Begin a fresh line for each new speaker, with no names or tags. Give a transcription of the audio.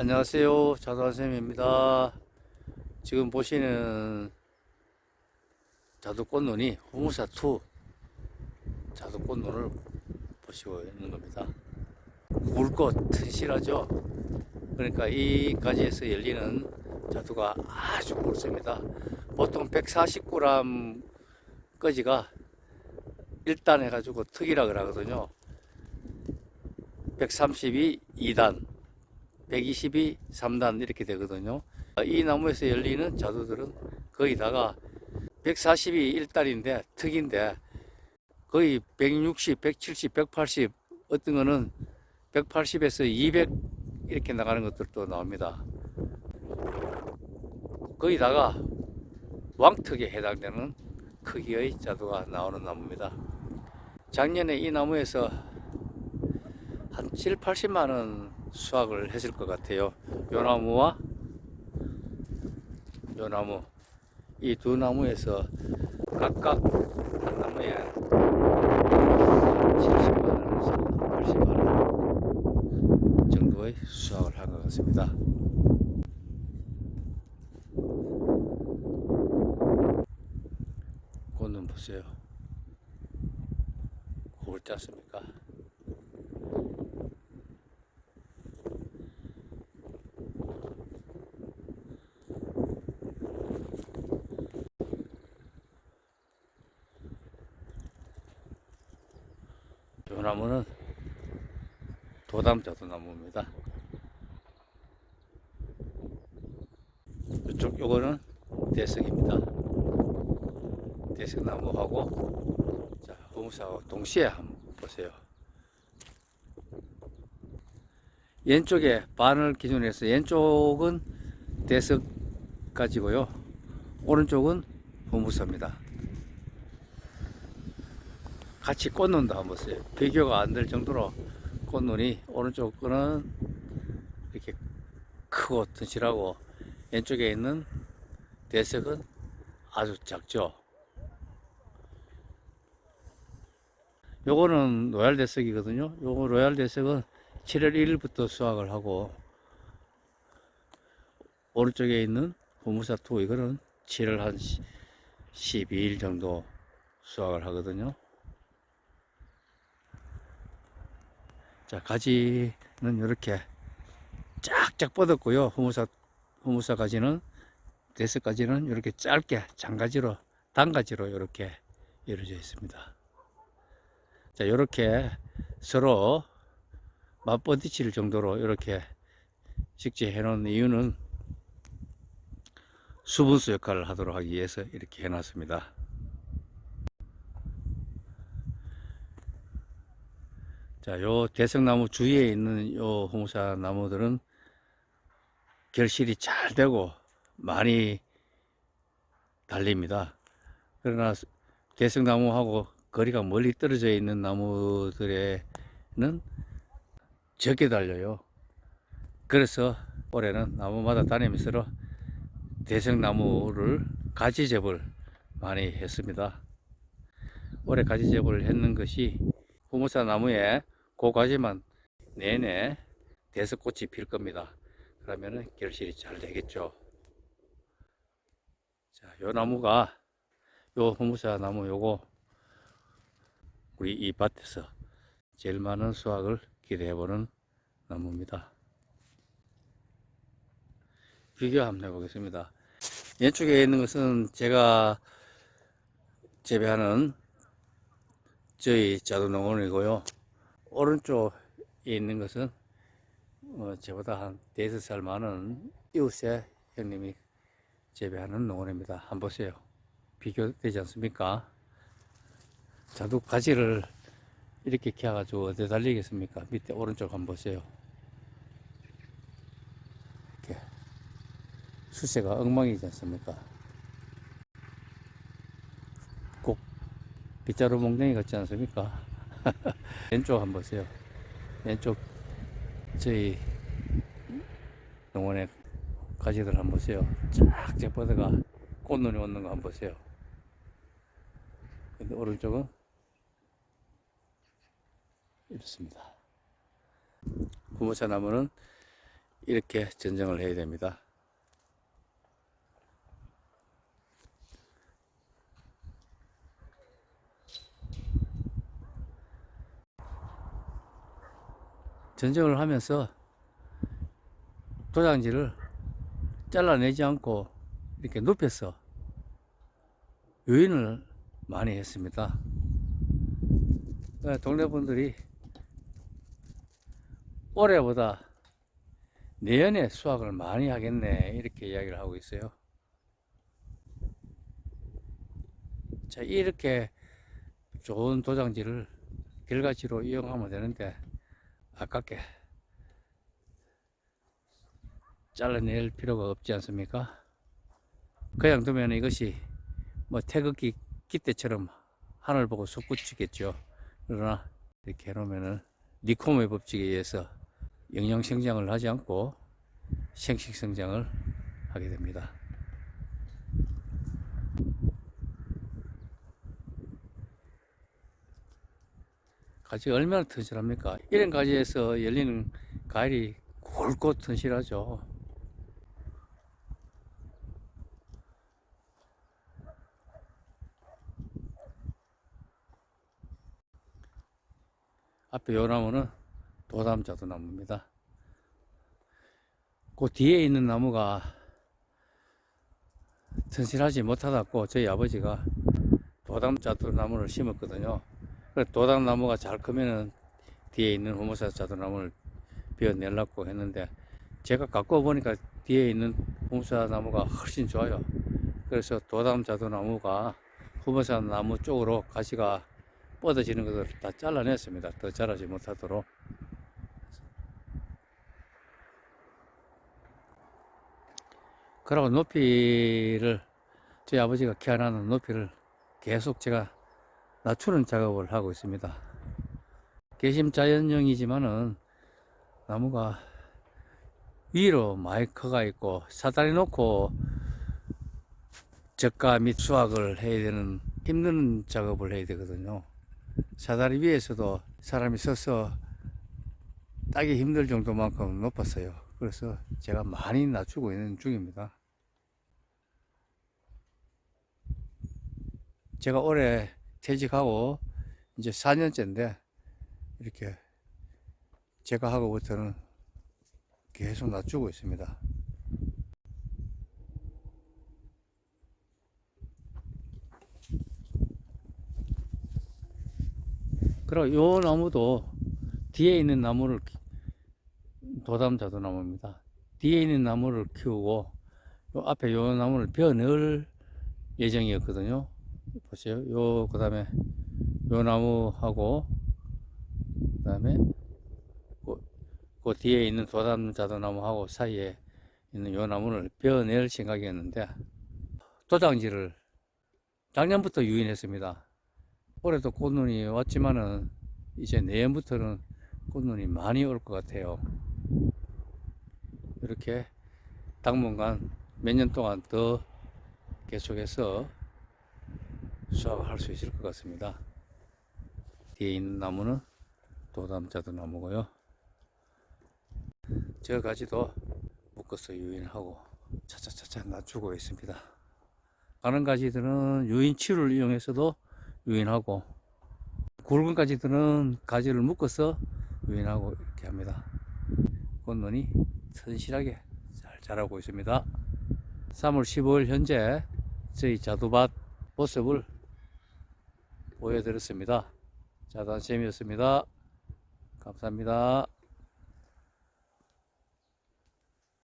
안녕하세요. 자두한쌤입니다. 지금 보시는 자두꽃눈이 후무사2 자두꽃눈을 보시고 있는 겁니다. 굵고 튼실하죠? 그러니까 이 가지에서 열리는 자두가 아주 굵습니다. 보통 149g 꺼지가 1단 해가지고 특이라 그러거든요. 132 2단 122, 3단 이렇게 되거든요. 이 나무에서 열리는 자두들은 거의 다가 140이 1달인데 특인데 거의 160, 170, 180 어떤 거는 180에서 200 이렇게 나가는 것들도 나옵니다. 거의 다가 왕특에 해당되는 크기의 자두가 나오는 나무입니다. 작년에 이 나무에서 한 7, 80만 원 수확을 했을 것 같아요. 요 나무와 요 나무 이 두 나무에서 각각 한 나무에 70만 원에서 80만 원 정도의 수확을 한 것 같습니다. 꽃은 보세요. 굵지 않습니까? 요 나무는 도담자두나무입니다. 이쪽 요거는 대석입니다. 대석나무하고 자 호무사하고 동시에 한번 보세요. 왼쪽에 반을 기준으로 해서 왼쪽은 대석 가지고요. 오른쪽은 호무사입니다. 같이 꽃눈도 한번 보세요. 비교가 안 될 정도로 꽃눈이 오른쪽 거는 이렇게 크고 튼실하고 왼쪽에 있는 대석은 아주 작죠. 요거는 로얄 대석이거든요. 요거 로얄 대석은 7월 1일부터 수확을 하고 오른쪽에 있는 호무사2 이거는 7월 한 12일 정도 수확을 하거든요. 자, 가지는 이렇게 쫙쫙 뻗었고요. 후무사, 후무사 가지는, 대석 가지는 이렇게 짧게 장가지로, 단가지로 이렇게 이루어져 있습니다. 자, 이렇게 서로 맞부딪힐 정도로 이렇게 식재해 놓은 이유는 수분수 역할을 하도록 하기 위해서 이렇게 해 놨습니다. 자, 요 대성나무 주위에 있는 요 홍사 나무들은 결실이 잘 되고 많이 달립니다. 그러나 대성나무하고 거리가 멀리 떨어져 있는 나무들에는 적게 달려요. 그래서 올해는 나무마다 다니면서 대성나무를 가지접을 많이 했습니다. 올해 가지접을 했는 것이 후무사 나무에 그 가지만 내내 대석꽃이 필 겁니다. 그러면은 결실이 잘 되겠죠. 자, 요 나무가 요 후무사 나무 요거 우리 이 밭에서 제일 많은 수확을 기대해 보는 나무입니다. 비교 한번 해보겠습니다. 왼쪽에 있는 것은 제가 재배하는 저희 자두농원이고요. 오른쪽에 있는 것은 어, 저보다 한 대여섯 살 많은 이웃의 형님이 재배하는 농원입니다. 한번 보세요. 비교되지 않습니까? 자두 가지를 이렇게 키워가지고 어디 달리겠습니까? 밑에 오른쪽 한번 보세요. 이렇게 수세가 엉망이지 않습니까? 빗자루 몽둥이 같지 않습니까? 왼쪽 한번 보세요. 왼쪽 저희 농원의 가지들 한번 보세요. 쫙쫙 뻗어가 꽃눈이 오는 거 한번 보세요. 근데 오른쪽은 이렇습니다. 구모차 나무는 이렇게 전정을 해야 됩니다. 전정을 하면서 도장지를 잘라내지 않고 이렇게 눕혀서 유인을 많이 했습니다. 어, 동네 분들이 올해보다 내년에 수확을 많이 하겠네 이렇게 이야기를 하고 있어요. 자 이렇게 좋은 도장지를 결과지로 이용하면 되는데 아깝게 잘라낼 필요가 없지 않습니까? 그냥 두면 이것이 뭐 태극기 기대처럼 하늘 보고 솟구치겠죠. 그러나 이렇게 해놓으면은 니코의 법칙에 의해서 영양 성장을 하지 않고 생식 성장을 하게 됩니다. 가지가 얼마나 튼실합니까? 이런 가지에서 열리는 과일이 굵고 튼실하죠. 앞에 요 나무는 도담자도 나무입니다. 그 뒤에 있는 나무가 튼실하지 못하다고 저희 아버지가 도담자도 나무를 심었거든요. 그래 도담 나무가 잘 크면은 뒤에 있는 호모사 자두나무를 베어내려고 했는데 제가 갖고 보니까 뒤에 있는 호모사 나무가 훨씬 좋아요. 그래서 도담 자두나무가 호모사 나무 쪽으로 가시가 뻗어지는 것을 다 잘라냈습니다. 더 자라지 못하도록. 그리고 높이를 저희 아버지가 키워나는 높이를 계속 제가 낮추는 작업을 하고 있습니다. 개심 자연형이지만은 나무가 위로 많이 커가 있고 사다리 놓고 적가 및 수확을 해야 되는 힘든 작업을 해야 되거든요. 사다리 위에서도 사람이 서서 따기 힘들 정도만큼 높았어요. 그래서 제가 많이 낮추고 있는 중입니다. 제가 올해 퇴직하고 이제 4년째인데 이렇게 제가 하고부터는 계속 낮추고 있습니다. 그리고 요 나무도 뒤에 있는 나무를 도담자도 나무입니다. 뒤에 있는 나무를 키우고 요 앞에 요 나무를 베어 넣을 예정이었거든요. 보세요. 요 그다음에 요 나무하고 그다음에 그, 그 뒤에 있는 도담자도 나무하고 사이에 있는 요 나무를 베어낼 생각이었는데 도장지를 작년부터 유인했습니다. 올해도 꽃눈이 왔지만은 이제 내년부터는 꽃눈이 많이 올 것 같아요. 이렇게 당분간 몇 년 동안 더 계속해서 수확을 할수 있을 것 같습니다. 뒤에 있는 나무는 도담자도 나무고요. 저 가지도 묶어서 유인하고 차차차차 낮추고 있습니다. 다른 가지들은 유인치를 이용해서도 유인하고 굵은 가지들은 가지를 묶어서 유인하고 이렇게 합니다. 꽃눈이 튼실하게 잘 자라고 있습니다. 3월 15일 현재 저희 자두밭 모습을 보여드렸습니다. 자단 재미였습니다. 감사합니다.